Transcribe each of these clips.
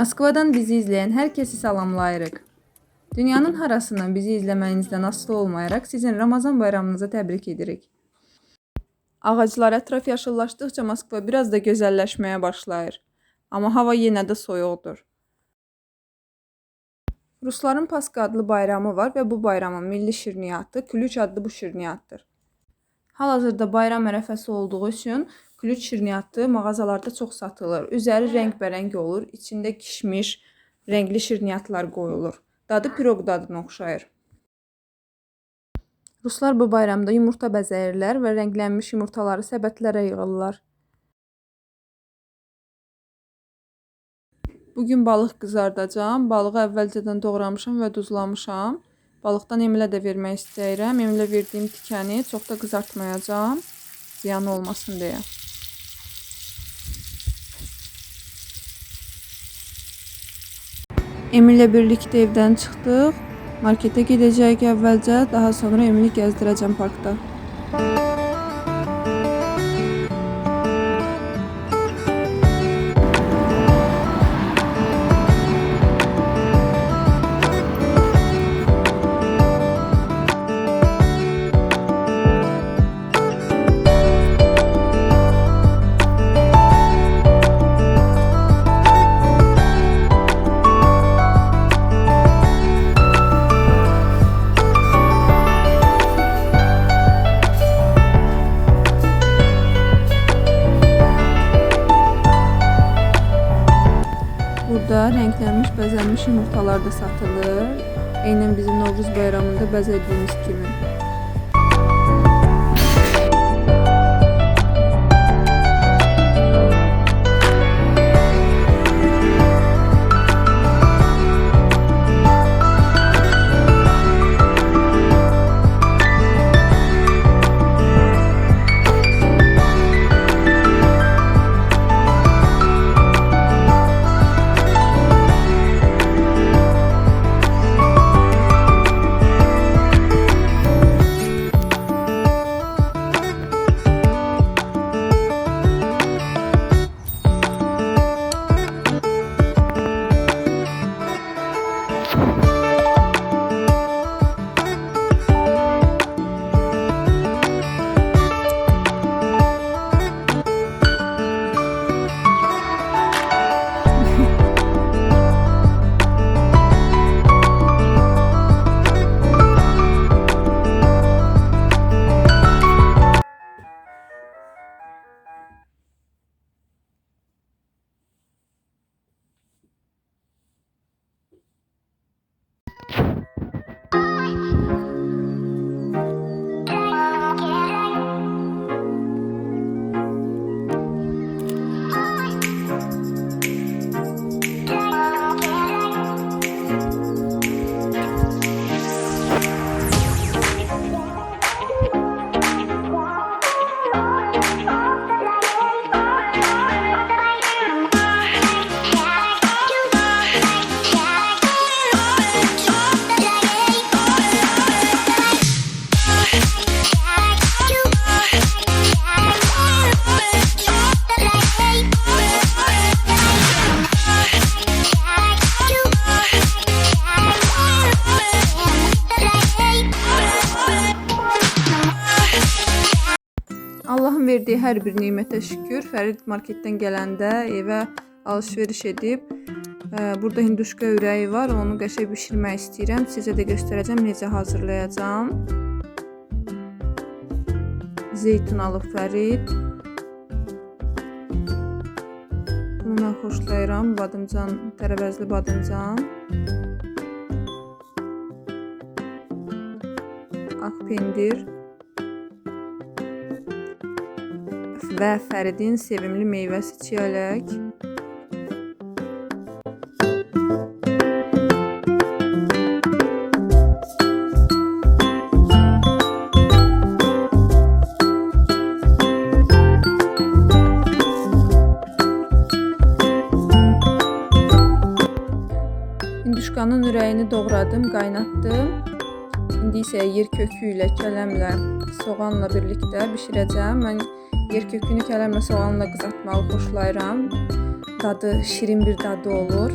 Moskvadan bizi izleyen herkesi salamlayırıq. Dünyanın harasından bizi izləməyinizdən asılı olmayaraq sizin Ramazan bayramınızı təbrik edirik. Ağaclar ətraf yaşıllaşdıqca Moskva biraz da gözəlləşməyə başlayır. Amma hava yenə də soyuqdur. Rusların Paska adlı bayramı var və bu bayramın milli şirniyyatı Klüç adlı bu şirniyyatdır. Hal-hazırda bayram ərəfəsi olduğu üçün Klüç şirniyyatı mağazalarda çox satılır. Üzəri rəngbərəng olur, içində kişmiş, rəngli şirniyyatlar qoyulur. Dadı piroq dadına oxşayır. Ruslar bu bayramda yumurta bəzəyirlər və rənglənmiş yumurtaları səbətlərə yığırlar. Bu gün balıq qızardacağam. Balığı əvvəlcədən doğramışam və duzlamışam. Balıqdan Emilə də vermək istəyirəm. Emilə verdiyim tikəni çox da qızartmayacağam. Ziyan olmasın deyə. Emirlə birlikdə evdən çıxdıq. Marketə gedəcəyik əvvəlcə, daha sonra Emili gəzdirəcəm parkda. Bəzənmiş yumurtalar da satılır. Eynən bizim Novruz bayramında bəzədiyimiz kimi. Hər bir nemətə şükür. Fərid marketdən gələndə evə alış-veriş edib e, burada hinduşka ürəyi var. Onu qəşəng bişirmək istəyirəm. Sizə də göstərəcəm necə hazırlayacağam. Zeytun alıb Fərid. Bunu mən xoşlayıram. Badımcan, tərəvəzli badımcan. Ağ pendir. Və Fəridin sevimli meyvəsi çiyələk. Hinduşkanın ürəyini doğradım, qaynatdım. İndi isə yer kökü ilə, kələmlə, soğanla birlikdə bişirəcəm. Mən yer kökünü kələmlə, soğanla qızartmağı xoşlayıram. dadı, şirin bir dadı olur.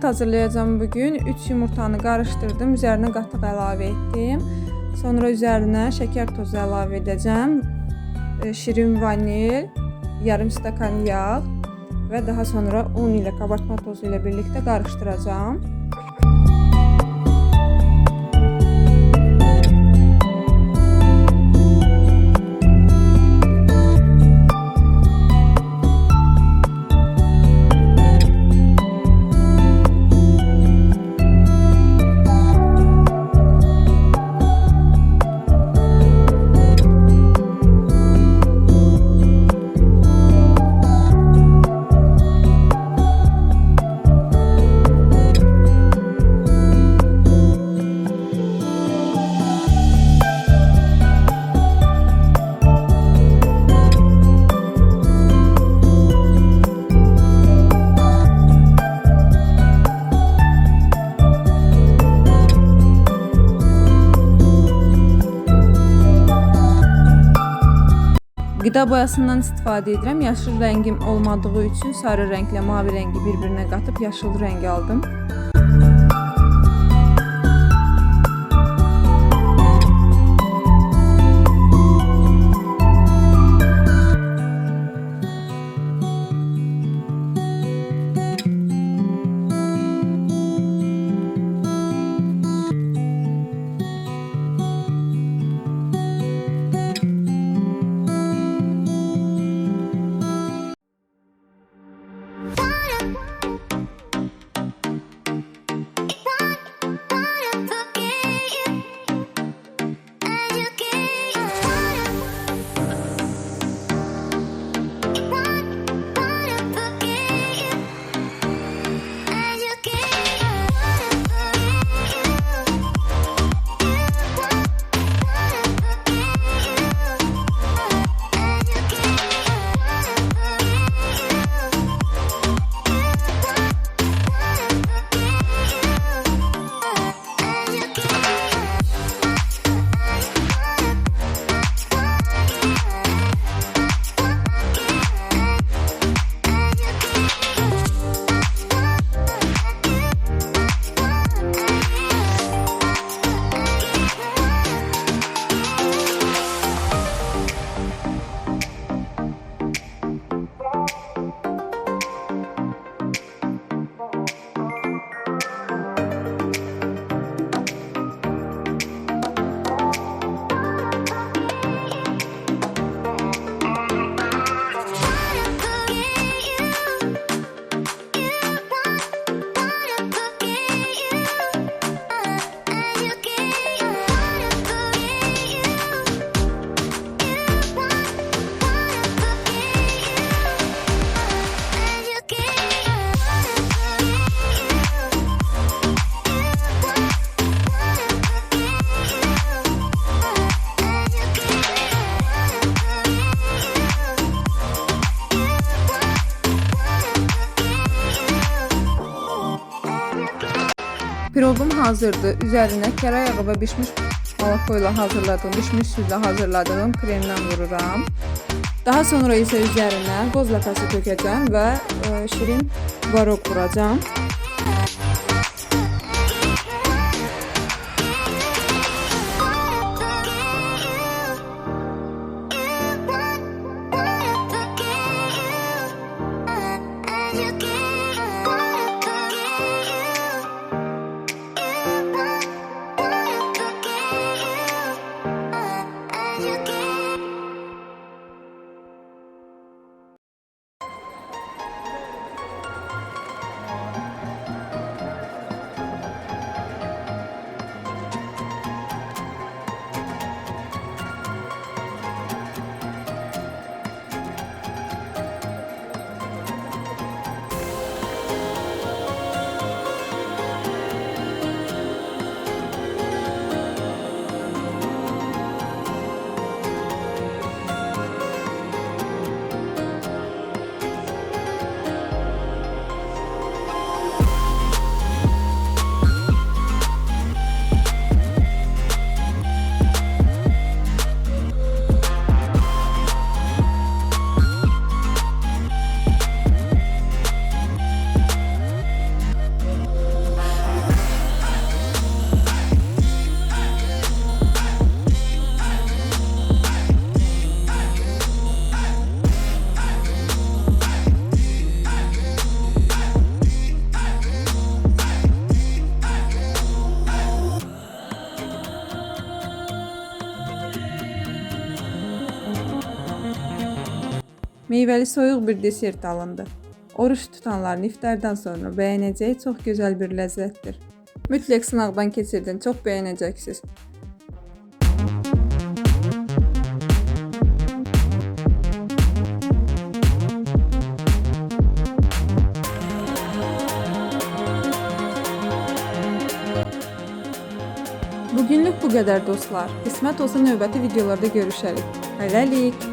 Şirniyyat hazırlayacağım bugün. 3 yumurtanı qarışdırdım. Üzərinə qatıq əlavə etdim. Sonra üzərinə şəkər tozu əlavə edəcəm. E, Şirin vanil, yarım stəkan yağ və daha sonra un ilə qabartma tozu ilə birlikdə qarışdıracağam. Qida boyasından istifadə edirəm. Yaşıl rəngim olmadığı üçün sarı rənglə mavi rəngi bir-birinə qatıb yaşıl rəng aldım. Piroqum hazırdır. Üzərinə kərə yağı və bişmiş moloko ilə hazırladığım, bişmiş südlə hazırladığım kremdən vururam. Daha sonra isə üzərinə qoz ləpəsi tökəcəm və e, şirin varoq vuracam. Meyvəli soyuq bir desert alındı. Oruç tutanların iftardan sonra bəyənəcəyi çox gözəl bir ləzzətdir. Mütləq sınaqdan keçirdin, çox bəyənəcəksiniz. Bugünlük bu qədər dostlar. Qismət olsa növbəti videolarda görüşərik. Hələlik.